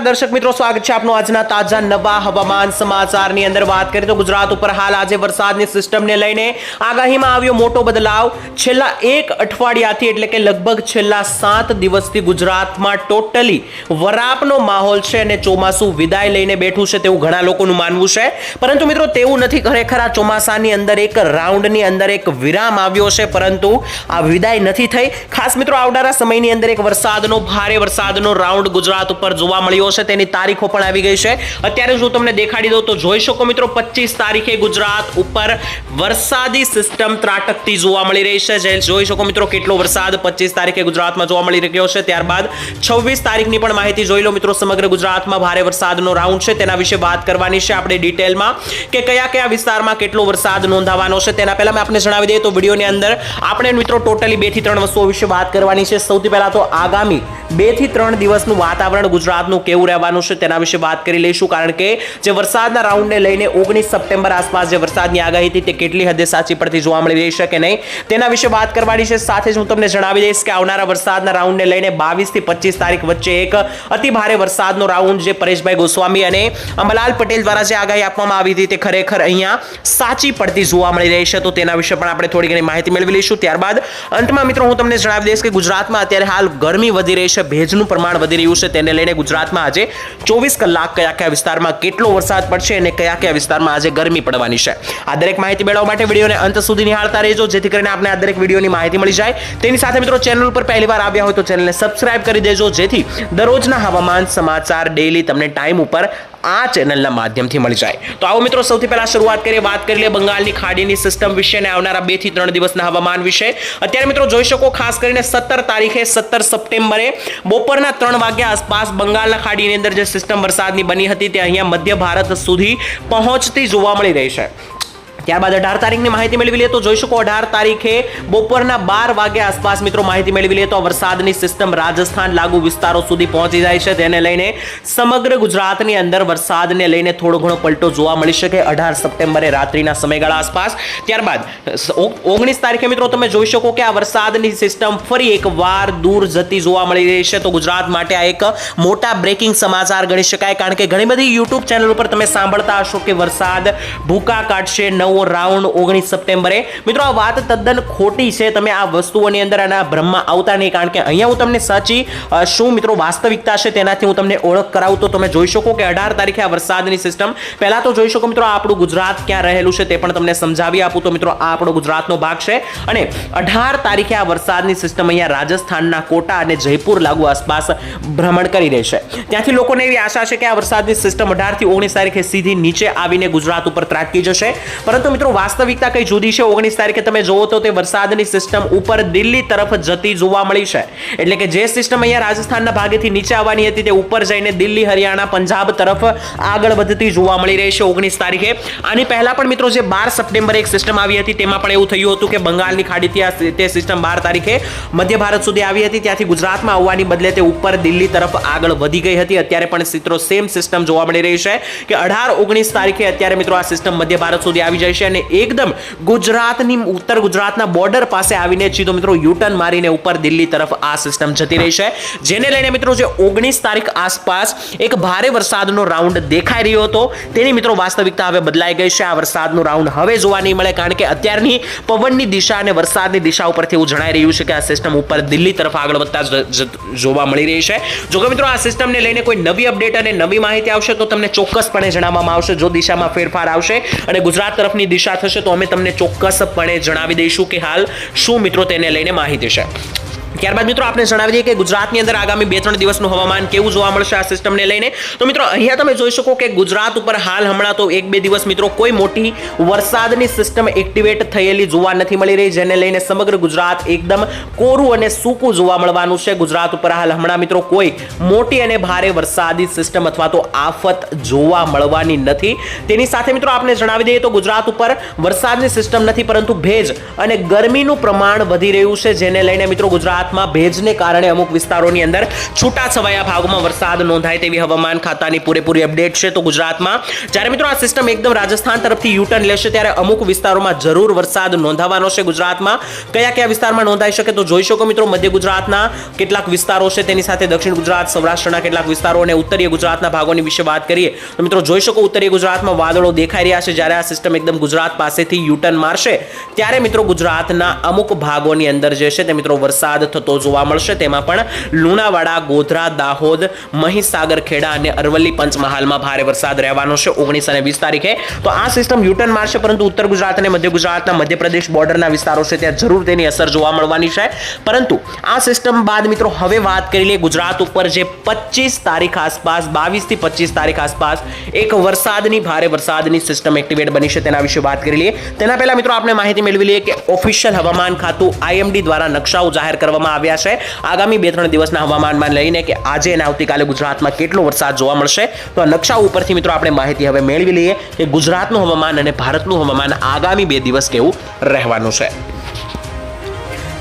દર્શક મિત્રો, સ્વાગત છે આપનું આજના તાજા નવા હવામાન સમાચારની અંદર. વાત કરીએ તો ગુજરાત ઉપર હાલ આજે વરસાદની સિસ્ટમને લઈને આગાહીમાં આવ્યો મોટો બદલાવ. છેલ્લા એક અઠવાડિયાથી એટલે કે લગભગ છેલ્લા સાત દિવસથી ગુજરાતમાં ટોટલી વરાપનો માહોલ છે અને ચોમાસું વિદાય લઈને બેઠું છે તેવું ઘણા લોકોનું માનવું છે. પરંતુ મિત્રો, તેવું નથી. ખરેખર આ ચોમાસાની અંદર એક રાઉન્ડની અંદર એક વિરામ આવ્યો છે, પરંતુ આ વિદાય નથી થઈ. ખાસ મિત્રો, આવનારા સમયની અંદર એક વરસાદનો, ભારે વરસાદનો રાઉન્ડ ગુજરાત ઉપર જોવા મળ્યો છે તેની તારીખો પણ આવી ગઈ છે. અત્યારે જો તમને દેખાડી દઉં તો જોઈ શકો મિત્રો પચીસ તારીખે ગુજરાત ઉપર વરસાદી સિસ્ટમ ત્રાટકતી જોવા મળી રહી છે. જે જોઈ શકો મિત્રો કેટલો વરસાદ પચીસ તારીખે ગુજરાતમાં જોવા મળી રહ્યો છે. ત્યારબાદ છવ્વીસ તારીખની પણ માહિતી જોઈ લો મિત્રો, સમગ્ર ગુજરાતમાં ભારે વરસાદનો રાઉન્ડ છે. તેના વિશે વાત કરવાની છે આપણે ડિટેલમાં કે કયા કયા વિસ્તારમાં કેટલો વરસાદ નોંધાવાનો છે. તેના પહેલા મેં આપને જણાવી દઈએ તો વિડીયોની અંદર આપણે મિત્રો ટોટલી બેથી ત્રણ વસ્તુઓ વિશે વાત કરવાની છે. સૌથી પહેલા તો આગામી બેથી ત્રણ દિવસનું વાતાવરણ ગુજરાતનું કેવું રહેવાનું છે તેના વિશે વાત કરી લઈશું. કારણ કે જે વરસાદના રાઉન્ડને લઈને ઓગણીસ સપ્ટેમ્બર આસપાસ જે વરસાદની આગાહી હતી તે કેટલી હદે સાચી પડતી જોવા મળી રહી છે કે નહીં? તેના વિશે વાત કરવાની છે. સાથે જ હું તમને જણાવી દઈશ કે આવનારા વરસાદના રાઉન્ડને લઈને બાવીસથી પચીસ તારીખ વચ્ચે એક અતિ ભારે વરસાદનો રાઉન્ડ જે પરેશભાઈ ગોસ્વામી અને અંબલાલ પટેલ દ્વારા જે આગાહી આપવામાં આવી હતી તે ખરેખર અહીંયા સાચી પડતી જોવા મળી રહી છે. તો તેના વિશે પણ આપણે થોડી ઘણી માહિતી મેળવી લઈશું. ત્યારબાદ અંતમાં મિત્રો હું તમને જણાવી દઈશ કે ગુજરાતમાં અત્યારે હાલ ગરમી વધી રહી છે. ભેજનું પ્રમાણ વધી રહ્યું છે. તેને લઈને ગુજરાતમાં આજે ચોવીસ કલાક કયા કયા વિસ્તારમાં કેટલો વરસાદ પડશે અને કયા કયા વિસ્તારમાં આજે ગરમી પડવાની છે. આ દરેક માહિતી મેળવવા માટે વિડીયોને અંત સુધી નિહાળતા રહેજો. જેથી કરીને આપણે આ દરેક વિડીયોની માહિતી મળી જાય. તેની સાથે મિત્રો ચેનલ ઉપર પહેલી વાર આવ્યા હોય તો ચેનલને સબસ્ક્રાઇબ કરી દેજો. જેથી દરરોજના હવામાન સમાચાર ડેલી તમને ટાઈમ ઉપર આ ચેનલના માધ્યમથી મળી જાય. તો આવો મિત્રો, સૌથી પહેલા શરૂઆત કરીએ, વાત કરી લઈએ બંગાળની ખાડીની સિસ્ટમ વિશે અને આવનારા બેથી ત્રણ દિવસના હવામાન વિશે. અત્યારે મિત્રો, જોઈ શકો, ખાસ કરીને સત્તર તારીખે, સત્તર સપ્ટેમ્બરે બપોરના ત્રણ વાગ્યા આસપાસ બંગાળના ખાડીની અંદર જે સિસ્ટમ વરસાદની બની હતી, તે અહીંયા મધ્ય ભારત સુધી પહોંચતી જોવા મળી રહી છે. ત્યારબાદ અઢાર તારીખની માહિતી મેળવી લઈએ તો જોઈ શકો અઢાર તારીખે બપોરના બાર વાગ્યા આસપાસ મિત્રો માહિતી મેળવી લઈએ તો વરસાદની સિસ્ટમ રાજસ્થાન લાગુ વિસ્તારો સુધી પહોંચી જાય છે. તેને લઈને સમગ્ર ગુજરાતની અંદર વરસાદને લઈને થોડો ઘણો પલટો જોવા મળી શકે અઢાર સપ્ટેમ્બરે રાત્રિના સમયગાળા આસપાસ. ત્યારબાદ ઓગણીસ તારીખે મિત્રો તમે જોઈ શકો કે આ વરસાદની સિસ્ટમ ફરી એક વાર દૂર જતી જોવા મળી રહી છે. તો ગુજરાત માટે આ એક મોટા બ્રેકિંગ સમાચાર ગણી શકાય. કારણ કે ઘણી બધી યુટ્યુબ ચેનલ ઉપર તમે સાંભળતા હશો કે વરસાદ ભૂકા કાઢશે, નવો રાઉન્ડ ઓગણીસ સપ્ટેમ્બરે. મિત્રો, આ વાત તદ્દન ખોટી છે. તમે આ વસ્તુઓની અંદર અને આ ભ્રમમાં આવતા નહીં, કારણ કે અહીંયા હું તમને સાચી શું મિત્રો વાસ્તવિકતા છે તેનાથી હું તમને ઓળખ કરાવું તો તમે જોઈ શકો કે અઢાર તારીખે આ વરસાદની સિસ્ટમ પહેલા તો જોઈ શકો મિત્રો, આ આપણું ગુજરાત ક્યાં રહેલું છે તે પણ તમને સમજાવી આપું તો મિત્રો, આ આપણો ગુજરાતનો ભાગ છે. અને અઢાર તારીખે આ વરસાદની સિસ્ટમ અહીંયા રાજસ્થાનના કોટા અને જયપુર લાગુ આસપાસ ભ્રમણ કરી રહી છે. ત્યાંથી લોકોને એવી આશા છે કે આ વરસાદની સિસ્ટમ અઢારથી ઓગણીસ તારીખે સીધી નીચે આવીને ગુજરાત ઉપર ત્રાટકી જશે. પરંતુ મિત્રો, વાસ્તવિકતા કઈ જુદી છે? ઓગણીસ તારીખે તમે જોવો તો તે વરસાદની સિસ્ટમ ઉપર દિલ્હી તરફ જતી જોવા મળી છે. એટલે કે જે સિસ્ટમ અહીંયા રાજસ્થાનના ભાગેથી નીચે આવવાની હતી તે ઉપર જઈને દિલ્હી, હરિયાણા, પંજાબ તરફ આગળ વધતી જોવા મળી રહી છે ઓગણીસ તારીખે. આની પહેલા પણ મિત્રો, જે બાર સપ્ટેમ્બરે એક સિસ્ટમ આવી હતી તેમાં પણ એવું થયું હતું કે બંગાળની ખાડીથી આ તે સિસ્ટમ બાર તારીખે મધ્ય ભારત સુધી આવી હતી. ત્યાંથી ગુજરાતમાં આવવાની બદલે તે ઉપર દિલ્હી તરફ આગળ વધી ગઈ હતી. અત્યારે પણ મિત્રો સેમ સિસ્ટમ જોવા મળી રહી છે કે અઢાર, ઓગણીસ તારીખે અત્યારે મિત્રો આ સિસ્ટમ મધ્ય ભારત સુધી આવી જાય છે અને એકદમ ગુજરાતની ઉત્તર ગુજરાતના બોર્ડર પાસે આવીને સીધો મિત્રો યુટર્ન મારીને ઉપર દિલ્હી તરફ આ સિસ્ટમ જતી રહી છે. જેને લઈને મિત્રો જે ઓગણીસ તારીખ આસપાસ એક ભારે વરસાદનો રાઉન્ડ દેખાઈ રહ્યો હતો. તેની મિત્રો વાસ્તવિકતા હવે બદલાઈ ગઈ છે. આ વરસાદનો રાઉન્ડ હવે જોવા નહીં મળે કારણ કે અત્યારની પવનની દિશા અને વરસાદની દિશા ઉપરથી એવું જણાઈ રહ્યું છે કે આ સિસ્ટમ ઉપર દિલ્હી તરફ આગળ વધતા જોવા મળી રહી છે. જો કે મિત્રો આ સિસ્ટમને લઈને કોઈ નવી અપડેટ અને નવી માહિતી આવશે તો તમને ચોક્કસપણે જણાવવામાં આવશે જો દિશામાં ફેરફાર આવશે અને ગુજરાત તરફની દિશા થશે તો અમે તમને ચોક્કસપણે જણાવી દઈશું કે હાલ શું મિત્રો તેને લઈને માહિતી છે. ત્યારબાદ મિત્રો આપણે જણાવી દઈએ કે ગુજરાતની અંદર આગામી બે ત્રણ દિવસનું હવામાન કેવું જોવા મળશે આ સિસ્ટમને લઈને. તો મિત્રો, અહીંયા તમે જોઈ શકો કે ગુજરાત ઉપર હાલ હમણાં તો એક બે દિવસ મિત્રો કોઈ મોટી વરસાદની સિસ્ટમ એક્ટિવેટ થયેલી જોવા નથી મળી રહી, જેને લઈને સમગ્ર ગુજરાત એકદમ કોરું અને સૂકું જોવા મળવાનું છે. ગુજરાત ઉપર હાલ હમણાં મિત્રો કોઈ મોટી અને ભારે વરસાદી સિસ્ટમ અથવા તો આફત જોવા મળવાની નથી. તેની સાથે મિત્રો આપણે જણાવી દઈએ તો ગુજરાત ઉપર વરસાદની સિસ્ટમ નથી, પરંતુ ભેજ અને ગરમીનું પ્રમાણ વધી રહ્યું છે, જેને લઈને મિત્રો ગુજરાત ગુજરાતમાં ભેજને કારણે અમુક વિસ્તારોની અંદર છૂટા છવાયા ભાગોમાં વરસાદ નોંધાય તેવી હવામાન ખાતાની પૂરેપૂરી અપડેટ છે. તો ગુજરાતમાં જ્યારે મિત્રો આ સિસ્ટમ એકદમ રાજસ્થાન તરફથી યુટર્ન લેશે ત્યારે અમુક વિસ્તારોમાં જરૂર વરસાદ નોંધાવાનો છે ગુજરાતમાં. કયા કયા વિસ્તારમાં નોંધાઈ શકે તો જોઈ શકો મિત્રો મધ્ય ગુજરાતના કેટલાક વિસ્તારો છે. તેની સાથે દક્ષિણ ગુજરાત, સૌરાષ્ટ્રના કેટલાક વિસ્તારો અને ઉત્તરીય ગુજરાતના ભાગોની વિશે વાત કરીએ તો મિત્રો જોઈ શકો ઉત્તરીય ગુજરાતમાં વાદળો દેખાઈ રહ્યા છે જ્યારે આ સિસ્ટમ એકદમ ગુજરાત પાસેથી યુટર્ન મારશે. ત્યારે મિત્રો ગુજરાતના અમુક ભાગોની અંદર જે છે તે મિત્રો વરસાદ થતો જોવા મળશે. તેમાં પણ લુણાવાડા, ગોધરા, દાહોદ, મહીસાગર, ખેડા અને અરવલ્લી પંચમહાલમાં ભારે વરસાદ રહેવાનો છે ઓગણીસ અને વીસ તારીખે. તો આ સિસ્ટમ યુટર્ન મારશે, પરંતુ ઉત્તર ગુજરાત અને મધ્ય ગુજરાતના મધ્યપ્રદેશ બોર્ડરના વિસ્તારો છે ત્યાં જરૂર તેની અસર જોવા મળવાની છે. પરંતુ આ સિસ્ટમ બાદ મિત્રો હવે વાત કરી લઈએ ગુજરાત ઉપર, જે પચીસ તારીખ આસપાસ, બાવીસથી પચીસ તારીખ આસપાસ એક વરસાદની, ભારે વરસાદની સિસ્ટમ એક્ટિવેટ બની છે તેના વિશે વાત કરી લઈએ. તેના પહેલા મિત્રો આપણે માહિતી મેળવી લઈએ કે ઓફિશિયલ હવામાન ખાતું આઈએમડી દ્વારા નકશાઓ જાહેર કરવામાં આવ્યા છે. આગામી બે ત્રણ દિવસના હવામાનમાં લઈને કે આજે અને આવતીકાલે ગુજરાતમાં કેટલો વરસાદ જોવા મળશે, તો આ નકશા ઉપરથી મિત્રો આપણે માહિતી હવે મેળવી લઈએ કે ગુજરાતનું હવામાન અને ભારતનું હવામાન આગામી બે દિવસ કેવું રહેવાનું છે.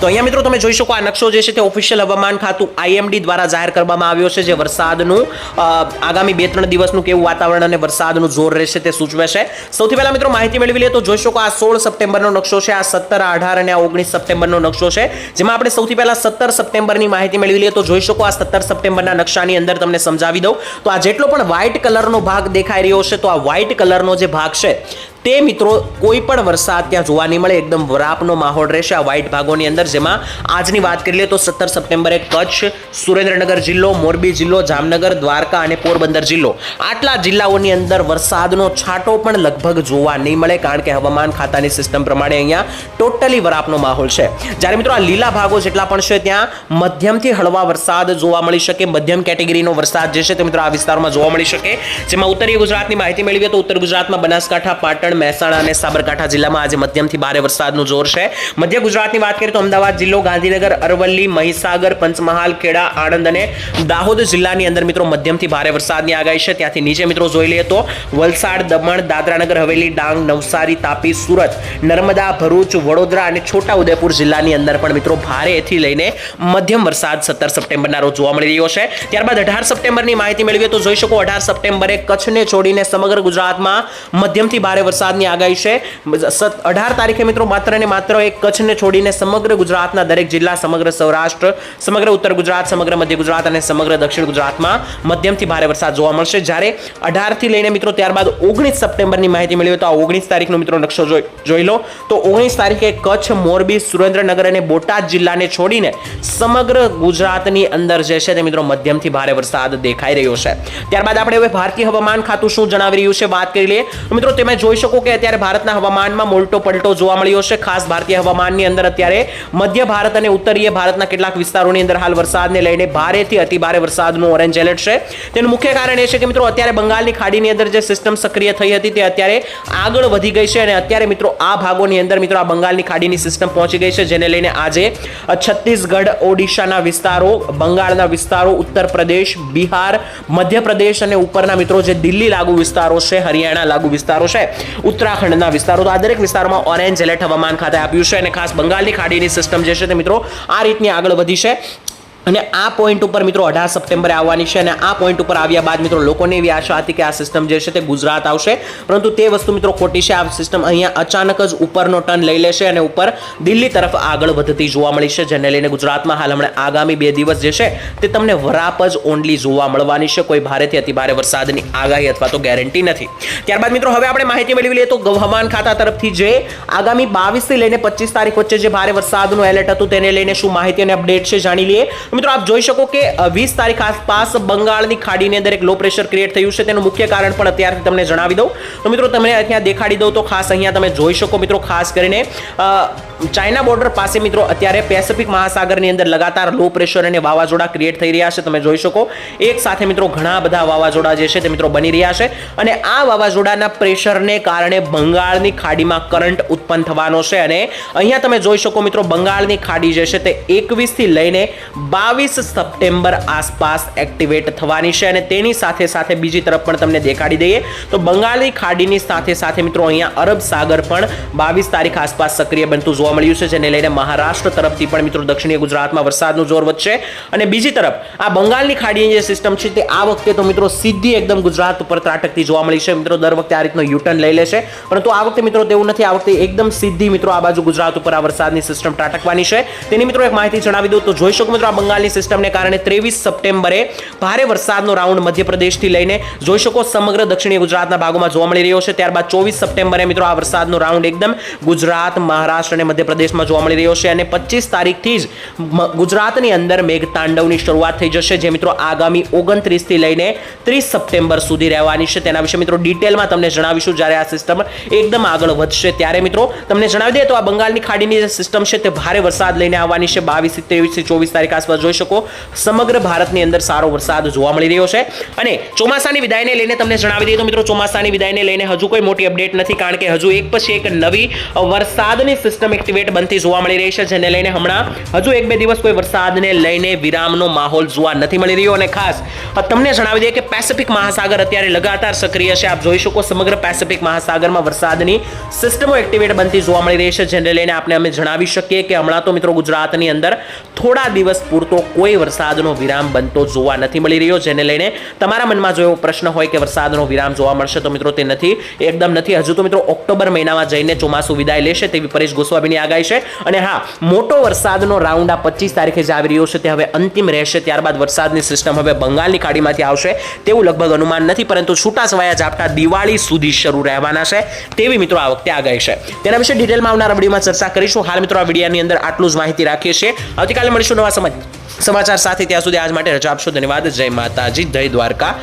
તો અહીંયા મિત્રો તમે જોઈ શકો આ નકશો જે છે તે ઓફિશિયલ હવામાન ખાતું આઈએમડી દ્વારા જાહેર કરવામાં આવ્યો છે, જે વરસાદનું આગામી બે ત્રણ દિવસનું કેવું વાતાવરણ અને વરસાદનું જોર રહેશે તે સૂચવે છે સૌથી પહેલા મિત્રો માહિતી મેળવી લઈએ તો જોઈ શકો આ સોળ સપ્ટેમ્બરનો નકશો છે, આ સત્તર, અઢાર અને આ ઓગણીસ સપ્ટેમ્બરનો નકશો છે. જેમાં આપણે સૌથી પહેલા સત્તર સપ્ટેમ્બરની માહિતી મેળવી લઈએ તો જોઈ શકો આ સત્તર સપ્ટેમ્બરના નકશાની અંદર તમને સમજાવી દઉં. તો આ જેટલો પણ વ્હાઇટ કલરનો ભાગ દેખાઈ રહ્યો છે, તો આ વ્હાઇટ કલરનો જે ભાગ છે તે મિત્રો, કોઈ પણ વરસાદ ત્યાં જોવા નહીં મળે. એકદમ વરાપનો માહોલ રહેશે આ વ્હાઇટ ભાગોની અંદર. જેમાં આજની વાત કરી લઈએ તો સત્તર સપ્ટેમ્બરે કચ્છ, સુરેન્દ્રનગર જિલ્લો, મોરબી જિલ્લો, જામનગર, દ્વારકા અને પોરબંદર જિલ્લો. આટલા જિલ્લાઓની અંદર વરસાદનો છાંટો પણ લગભગ જોવા નહીં મળે, કારણ કે હવામાન ખાતાની સિસ્ટમ પ્રમાણે અહીંયા ટોટલી વરાપનો માહોલ છે. જ્યારે મિત્રો આ લીલા ભાગો જેટલા પણ છે, ત્યાં મધ્યમથી હળવા વરસાદ જોવા મળી શકે. મધ્યમ કેટેગરીનો વરસાદ જે છે તે મિત્રો આ વિસ્તારમાં જોવા મળી શકે. જેમાં ઉત્તરીય ગુજરાતની માહિતી મેળવીએ તો ઉત્તર ગુજરાતમાં બનાસકાંઠા, પાટણ મહેસાણા અને સાબરકાંઠા જિલ્લામાં આજે મધ્યમથી ભારે વરસાદનું જોર છે. મધ્ય ગુજરાતની વાત કરીએ તો અમદાવાદ જિલ્લો, ગાંધીનગર, અરવલ્લી, મહીસાગર, પંચમહાલ, ખેડા, આણંદ અને દાહોદ જિલ્લાની અંદર મિત્રો મધ્યમથી ભારે વરસાદની આગાહી છે. ત્યાંથી નીચે મિત્રો જોઈ લઈએ તો વલસાડ, દમણ, દાદરાનગર, હવેલી, ડાંગ, નવસારી, તાપી, સુરત, નર્મદા, ભરૂચ, વડોદરા અને છોટા ઉદેપુર જિલ્લાની અંદર પણ મિત્રો ભારેથી લઈને મધ્યમ વરસાદ સત્તર સપ્ટેમ્બરના રોજ જોવા મળી રહ્યો છે. ત્યારબાદ અઢાર સપ્ટેમ્બરની માહિતી મેળવીએ તો જોઈ શકો અઢાર સપ્ટેમ્બરે કચ્છને છોડીને સમગ્ર ગુજરાતમાં મધ્યમથી ભારે વરસાદની આગાહી છે. અઢાર તારીખે મિત્રો માત્ર ને માત્ર એક કચ્છને છોડીને સમગ્ર ગુજરાતના દરેક જિલ્લા, સમગ્ર સૌરાષ્ટ્ર, સમગ્ર ઉત્તર ગુજરાત, સમગ્ર મધ્ય ગુજરાત અને સમગ્ર દક્ષિણ ગુજરાતમાં મધ્યમથી ભારે વરસાદ જોવા મળશે. જ્યારે અઢારથી લઈને મિત્રો ત્યારબાદ ઓગણીસ સપ્ટેમ્બરની માહિતી મેળવીએ તો આ ઓગણીસ તારીખનો મિત્રો નકશો જોઈ લો. તો ઓગણીસ તારીખે કચ્છ, મોરબી, સુરેન્દ્રનગર અને બોટાદ જિલ્લાને છોડીને સમગ્ર ગુજરાતની અંદર જે છે તે મિત્રો મધ્યમથી ભારે વરસાદ દેખાઈ રહ્યો છે. ત્યારબાદ આપણે હવે ભારતીય હવામાન ખાતું શું જણાવી રહ્યું છે વાત કરી લઈએ. મિત્રો તમે જોઈ શકો કે અત્યારે ભારતના હવામાનમાં મોટો પલટો જોવા મળ્યો છે. ખાસ ભારતીય હવામાનની અંદર અત્યારે મધ્ય ભારત અને ઉત્તરીય ભારતના કેટલાક વિસ્તારોની અંદર હાલ વરસાદને લઈને ભારેથી અતિભારે વરસાદનું ઓરેન્જ એલર્ટ છે. તેનું મુખ્ય કારણ એ છે કે મિત્રો અત્યારે બંગાળની ખાડીની અંદર જે સિસ્ટમ સક્રિય થઈ હતી તે અત્યારે આગળ વધી ગઈ છે અને અત્યારે મિત્રો આ ભાગોની અંદર મિત્રો આ બંગાળની ખાડીની સિસ્ટમ પહોંચી ગઈ છે. જેને લઈને આજે છત્તીસગઢ, ઓડિશાના વિસ્તારો, બંગાળના વિસ્તારો ઉત્તર પ્રદેશ બિહાર, મધ્યપ્રદેશ અને ઉપરના મિત્રો જે દિલ્હી લાગુ વિસ્તારો છે, હરિયાણા લાગુ વિસ્તારો છે. ઉત્તરાખંડના વિસ્તારો. તો આ દરેક વિસ્તારોમાં ઓરેન્જ એલર્ટ હવામાન ખાતે આપ્યું છે અને ખાસ બંગાળની ખાડીની સિસ્ટમ જે છે તે મિત્રો આ રીતની આગળ વધી છે. અને આ પોઈન્ટ ઉપર મિત્રો અઢાર સપ્ટેમ્બરે આવવાની છે અને આ પોઈન્ટ ઉપર આવ્યા બાદ મિત્રો લોકોને એવી આશા હતી કે આ સિસ્ટમ જે છે તે ગુજરાત આવશે. પરંતુ તે વસ્તુ મિત્રો ખોટી છે. આ સિસ્ટમ અહીંયા અચાનક જ ઉપરનો ટર્ન લઈ લેશે અને ઉપર દિલ્હી તરફ આગળ વધતી જોવા મળી છે, જેને લઈને ગુજરાતમાં હાલ હમણાં આગામી બે દિવસ જે છે તે તમને વરાપ જ ઓનલી જોવા મળવાની છે. કોઈ ભારેથી અતિ ભારે વરસાદની આગાહી અથવા તો ગેરંટી નથી. ત્યારબાદ મિત્રો હવે આપણે માહિતી મેળવી લઈએ તો હવામાન ખાતા તરફથી જે આગામી બાવીસથી લઈને પચીસ તારીખ વચ્ચે જે ભારે વરસાદનું એલર્ટ હતું તેને લઈને શું માહિતી અને અપડેટ છે જાણી લઈએ. મિત્રો આપ જોઈ શકો કે વીસ તારીખ આસપાસ બંગાળની ખાડીની અંદર એક લો પ્રેશર ક્રિએટ થયું છે. તેનું મુખ્ય કારણ પણ અત્યારથી તમને જણાવી દઉં. તો મિત્રો તમને અહીંયા દેખાડી દઉં તો ખાસ અહીંયા તમે જોઈ શકો મિત્રો, ખાસ કરીને ચાઇના બોર્ડર પાસે મિત્રો અત્યારે પેસિફિક મહાસાગરની અંદર લગાતાર લો પ્રેશર અને વાવાઝોડા ક્રિએટ થઈ રહ્યા છે. તમે જોઈ શકો, એક સાથે મિત્રો ઘણા બધા વાવાઝોડા જે છે તે મિત્રો બની રહ્યા છે અને આ વાવાઝોડાના પ્રેશરને કારણે બંગાળની ખાડીમાં કરંટ ઉત્પન્ન થવાનો છે અને અહીંયા તમે જોઈ શકો મિત્રો, બંગાળની ખાડી જે છે તે એકવીસથી લઈને બાર બાવીસ સપ્ટેમ્બર આસપાસ એક્ટિવેટ થવાની છે અને તેની સાથે સાથે બીજી તરફ પણ તમને દેખાડી દઈએ તો બંગાળની ખાડીની સાથે સાથે મિત્રો અહીંયા અરબ સાગર પણ બાવીસ તારીખ આસપાસ સક્રિય બનતું જોવા મળ્યું છે, જેને લઈને મહારાષ્ટ્ર તરફથી પણ મિત્રો દક્ષિણીય ગુજરાતમાં વરસાદનું જોર વધશે. અને બીજી તરફ, આ બંગાળની ખાડીની જે સિસ્ટમ છે, તે આ વખતે તો મિત્રો સીધી એકદમ ગુજરાત ઉપર ત્રાટકતી જોવા મળી છે. મિત્રો દર વખતે આ રીતનો યુટર્ન લઈ લેશે પરંતુ આ વખતે મિત્રો તેવું નથી. આ વખતે એકદમ સીધી મિત્રો આ બાજુ ગુજરાત ઉપર આ વરસાદની સિસ્ટમ ત્રાટકવાની છે. તેની મિત્રો એક માહિતી જણાવી દઉં તો જોઈ શકો મિત્રો આ બંગાળની સિસ્ટમને કારણે ત્રેવીસ સપ્ટેમ્બરે ભારે વરસાદનો રાઉન્ડ મધ્યપ્રદેશથી લઈને જોઈ શકો સમગ્ર દક્ષિણીય ગુજરાતના ભાગોમાં જોવા મળી રહ્યો છે. ત્યારબાદ ચોવીસ સપ્ટેમ્બરે મિત્રો આ વરસાદનો રાઉન્ડ એકદમ ગુજરાત, મહારાષ્ટ્ર અને મધ્યપ્રદેશમાં જોવા મળી રહ્યો છે અને પચીસ તારીખથી જ ગુજરાતની અંદર મેઘતાંડવની શરૂઆત થઈ જશે, જે મિત્રો આગામી ઓગણત્રીસથી લઈને ત્રીસ સપ્ટેમ્બર સુધી રહેવાની છે. તેના વિશે મિત્રો ડિટેલમાં તમને જણાવીશું. જ્યારે આ સિસ્ટમ એકદમ આગળ વધશે, ત્યારે મિત્રો તમને જણાવી દઈએ તો આ બંગાળની ખાડીની જે સિસ્ટમ છે તે ભારે વરસાદ લઈને આવવાની છે. બાવીસ ત્રેવીસથી ચોવીસ તારીખ આસપાસ જોઈ શકો. સમગ્ર ભારતની અંદર સારો વરસાદ જોવા મળી રહ્યો છે. અને ચોમાસાની વિદાયને લઈને તમને જણાવી દઈએ તો મિત્રો, ચોમાસાની વિદાયને લઈને હજુ કોઈ મોટી અપડેટ નથી, કારણ કે હજુ એક પછી એક નવી વરસાદની સિસ્ટમ એક્ટિવેટ બનતી જોવા મળી રહી છે, જેને લઈને હમણાં હજુ એક બે દિવસ કોઈ વરસાદને લઈને વિરામનો માહોલ જોવા નથી મળી રહ્યો. અને ખાસ તમને જણાવી દઈએ કે પેસિફિક મહાસાગર અત્યારે લગાતાર સક્રિય છે. આપ જોઈ શકો સમગ્ર પેસિફિક મહાસાગરમાં વરસાદની સિસ્ટમો એક્ટિવેટ બનતી જોવા મળી રહી છે, જેને લઈને આપણે અમે જણાવી શકીએ કે હમણાં તો મિત્રો ગુજરાતની અંદર થોડા દિવસ પૂરતો કોઈ વરસાદનો વિરામ બનતો જોવા નથી મળી રહ્યો, જેને લઈને તમારા મનમાં જો એવો પ્રશ્ન હોય કે વરસાદનો વિરામ જોવા મળશે તો મિત્રો તે નથી, એકદમ નથી. હજુ તો મિત્રો ઓક્ટોબર મહિનામાં જઈને ચોમાસું વિદાય લેશે તેવી પરેશ ગોસ્વામીની આગાહી છે. અને હા, મોટો વરસાદનો રાઉન્ડ આ પચીસ તારીખે જે આવી રહ્યો છે, તે હવે અંતિમ રહેશે, ત્યારબાદ વરસાદની સિસ્ટમ હવે બંગાળની ખાડીમાંથી આવશે, તેવું લગભગ અનુમાન નથી, પરંતુ છૂટાછવાયા ઝાપટા દિવાળી સુધી શરૂ રહેવાના છે, તેવી મિત્રો આ વખતે આગાહી છે. તેના વિશે ડિટેલમાં આવનારા વિડીયોમાં ચર્ચા કરીશું. હાલ મિત્રો આ વિડીયાની અંદર આટલું જ માહિતી રાખીએ છીએ. આવતીકાલે મળીશું નવા સમાજ સમાચાર સાથે ત્યાં સુધી આજ માટે રજા આપશો. ધન્યવાદ. જય માતાજી. જય દ્વારકા.